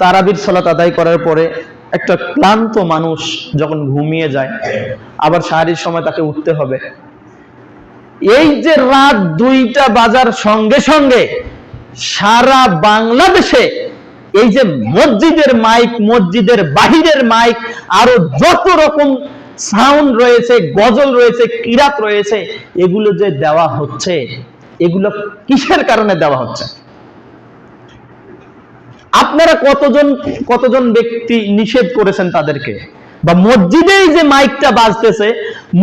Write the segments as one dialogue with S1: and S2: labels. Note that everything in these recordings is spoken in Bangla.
S1: তারাবির সালাত আদায় করার পরে একটা ক্লান্ত মানুষ যখন ঘুমিয়ে যায়, আবার সাহারির সময় তাকে উঠতে হবে। এই যে রাত দুইটা বাজার সঙ্গে সঙ্গে সারা বাংলাদেশে এই যে মসজিদের মাইক, মসজিদের বাহিরের মাইক, আরও যত রকম সাউন্ড রয়েছে, গজল রয়েছে, কিরাত রয়েছে, এগুলো যে দেওয়া হচ্ছে, এগুলো কিসের কারণে দেওয়া হচ্ছে? আপনারা কতজন কতজন ব্যক্তি নিষেধ করেছেন তাদেরকে? বা মসজিদেই যে মাইকটা বাজতেছে,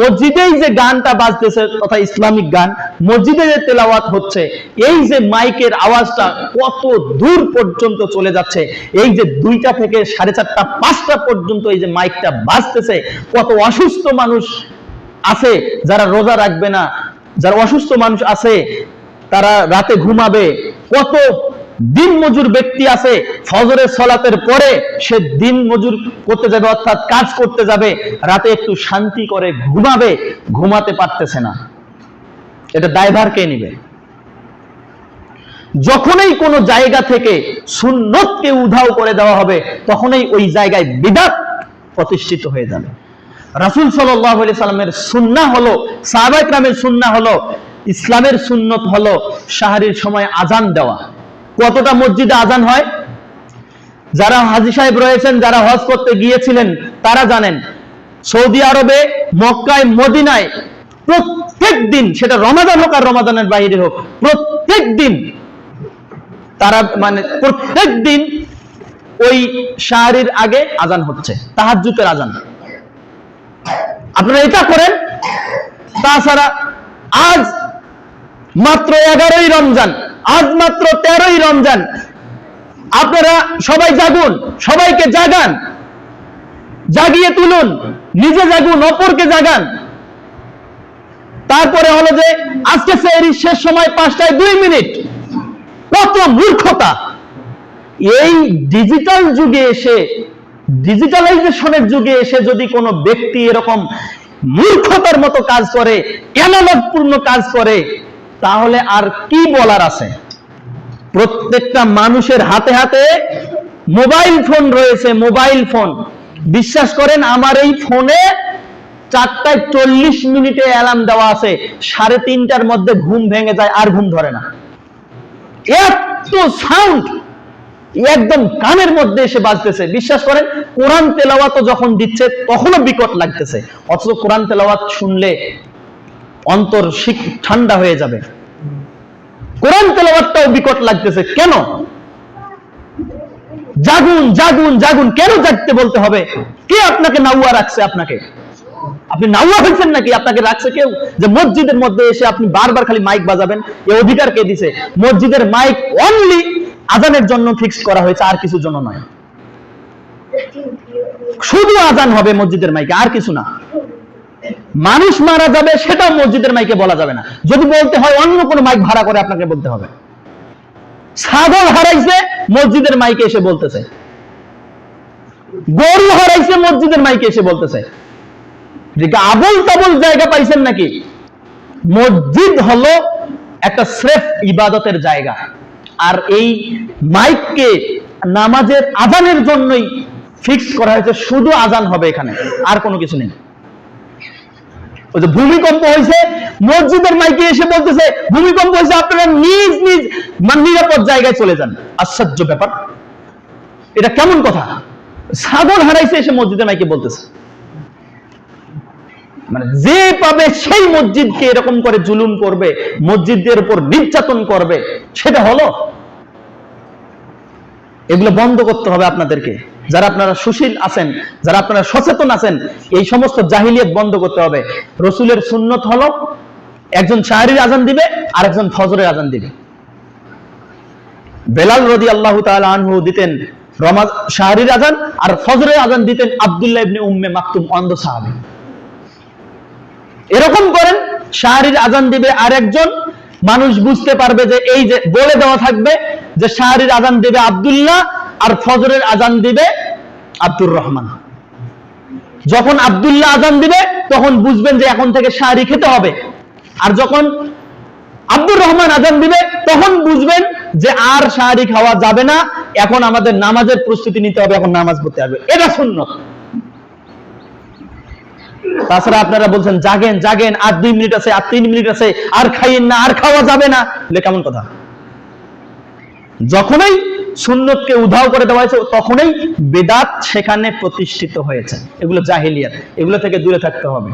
S1: মসজিদেই যে গানটা বাজতেছে, তথা ইসলামিক গান, মসজিদে যে তেলাওয়াত হচ্ছে, এই যে মাইকের আওয়াজটা কত দূর পর্যন্ত চলে যাচ্ছে, এই যে দুইটা থেকে সাড়ে চারটা, পাঁচটা পর্যন্ত এই যে মাইকটা বাজতেছে, কত অসুস্থ মানুষ আছে যারা রোজা রাখবে না, যারা অসুস্থ মানুষ আছে, তারা রাতে ঘুমাবে, কত দিন মজুর ব্যক্তি আছে, ফজরের সলাতের পরে সে দিন মজুর করতে যাবে, অর্থাৎ কাজ করতে যাবে, রাতে একটু শান্তি করে ঘুমাবে, ঘুমাতে পারতেছে না। এটা দায়ভার কে নিবে? যখনই কোনো জায়গা থেকে সুন্নতকে উধাও করে দেওয়া হবে, তখনই ওই জায়গায় বিদাত প্রতিষ্ঠিত হয়ে যাবে। রাসুল সাল্লাহ সাল্লামের সুন্না হলো সাহাবাইকরামের সুন্না হলো, ইসলামের সুন্নত হলো সাহারির সময় আজান দেওয়া। কতটা মসজিদে আজান হয়? যারা হাজি সাহেব রয়েছেন, যারা হজ করতে গিয়েছিলেন, তারা জানেন, সৌদি আরবে, মক্কায়, মদিনায় প্রত্যেক দিন, সেটা রমাদান হোক আর রমাদানের বাইরে হোক, প্রত্যেক দিন তারা মানে প্রত্যেক দিন ওই শাহরির আগে আজান হচ্ছে তাহাজ্জুতের আজান। আপনারা এটা করেন, তাছাড়া আজ মাত্র এগারোই রমজান আজ মাত্র তেরোই রমজান। আপনারা সবাই জাগুন, সবাইকে জাগান। জাগিয়ে তুলুন, নিজে জাগুন, অপরকে জাগান। তারপরে হলো যে, আজকে সেহরি শেষ সময় পাঁচটায় দুই মিনিট। কত মূর্খতা! এই ডিজিটাল যুগে এসে ডিজিটালাইজেশনের যুগে এসে যদি কোনো ব্যক্তি এরকম মূর্খতার মতো কাজ করে এনালগপূর্ণ কাজ করে তাহলে আর কি বলার আছে? প্রত্যেকটা মানুষের হাতে হাতে মোবাইল ফোন রয়েছে, মোবাইল ফোন। বিশ্বাস করেন, আমার এই ফোনে চারটায় চল্লিশ মিনিটে অ্যালার্ম দেওয়া আছে। সাড়ে তিনটার মধ্যে ঘুম ভেঙে যায়, আর ঘুম ধরে না। এত সাউন্ড একদম কানের মধ্যে এসে বাজতেছে। বিশ্বাস করেন, কোরআন তেলাওয়াত যখন দিচ্ছে, তখনও বিকট লাগতেছে। অথচ কোরআন তেলাওয়াত শুনলে অন্তর ঠান্ডা হয়ে যাবে। কোরআন তেলাওয়াতটাও বিকট লাগতেছে। কেন? জাগুন জাগুন জাগুন, কেন জাগতে বলতে হবে? কে আপনাকে নাউয়া রাখছে আপনাকে? আপনি নাউয়া হয়েছেন নাকি? আপনাকে রাখছে কেউ? যে মসজিদের মধ্যে এসে আপনি বারবার খালি মাইক বাজাবেন? এ অধিকার কে দিছে? মসজিদের মাইক অনলি আজানের জন্য ফিক্স করা হয়েছে, আর কিছুর জন্য নয়। শুধু আজান হবে মসজিদের মাইকে, আর কিছু না। মানুষ মারা যাবে, সেটাও মসজিদের মাইকে বলা যাবে না। যদি বলতে হয় অন্য কোনো মাইক ভাড়া করে আপনাকে বলতে হবে। ছাগল হারাইছে, মসজিদের মাইকে এসে বলতেছে। গরু হারাইছে, মসজিদের মাইকে এসে বলতেছে। আবল তাবল জায়গা পাইছেন নাকি? মসজিদ হলো একটা স্রেফ ইবাদতের জায়গা। আর এই মাইককে নামাজের আজানের জন্যই ফিক্স করা হয়েছে, শুধু আজান হবে এখানে, আর কোনো কিছু নেই। ওই যে ভূমিকম্প হয়েছে, মসজিদের মাইকে এসে বলতেছে, ভূমিকম্প হয়েছে, আপনারা নিজ নিজ মানে নিরাপদ জায়গায় চলে যান। আশ্চর্য ব্যাপার। এটা কেমন কথা? সাগর হারাইছে এসে মসজিদের মাইকে বলতেছে। মানে যে পাবে সেই মসজিদকে এরকম করে জুলুম করবে মসজিদদের উপর নির্যাতন করবে, সেটা হলো? এগুলো বন্ধ করতে হবে আপনাদেরকে। যারা আপনারা সুশীল আছেন, যারা আপনারা সচেতন আছেন, এই সমস্ত জাহিলিয়ত বন্ধ করতে হবে। রসুলের সুন্নত হলো, একজন শাহরির আজান দিবে আর একজন ফজরের আজান দিবে। বেলাল রদি আল্লাহ আনহু দিতেন রমাজ শাহরির আজান, আর ফজরের আজান দিতেন আব্দুল্লাহ ইবনে উম্মে মাকতুম অন্ধ সাহাবী। এরকম করেন শাহরির আজান দিবে আর একজন মানুষ বুঝতে পারবে যে এই যে বলে দেওয়া থাকবে যে শাহরির আজান দিবে আব্দুল্লাহ আর ফজরের আজান দিবে আব্দুর রহমান। যখন আব্দুল্লাহ আজান দিবে, তখন বুঝবেন যে এখন থেকে শাহরি খেতে হবে। আর যখন আব্দুর রহমান আজান দিবে, তখন বুঝবেন যে আর সাহারি খাওয়া যাবে না, এখন আমাদের নামাজের প্রস্তুতি নিতে হবে, এখন নামাজ পড়তে হবে। এটা শূন্য। তাছাড়া আপনারা বলছেন, জাগেন জাগেন, আর দুই মিনিট আছে, আর তিন মিনিট আছে, আর খাইয়েন না, আর খাওয়া যাবে না। কেমন কথা? যখনই সুন্নতকে উধাও করে দেওয়া হয়েছে, তখনই বেদাত সেখানে প্রতিষ্ঠিত হয়েছে। এগুলো জাহিলিয়াত, এগুলো থেকে দূরে থাকতে হবে।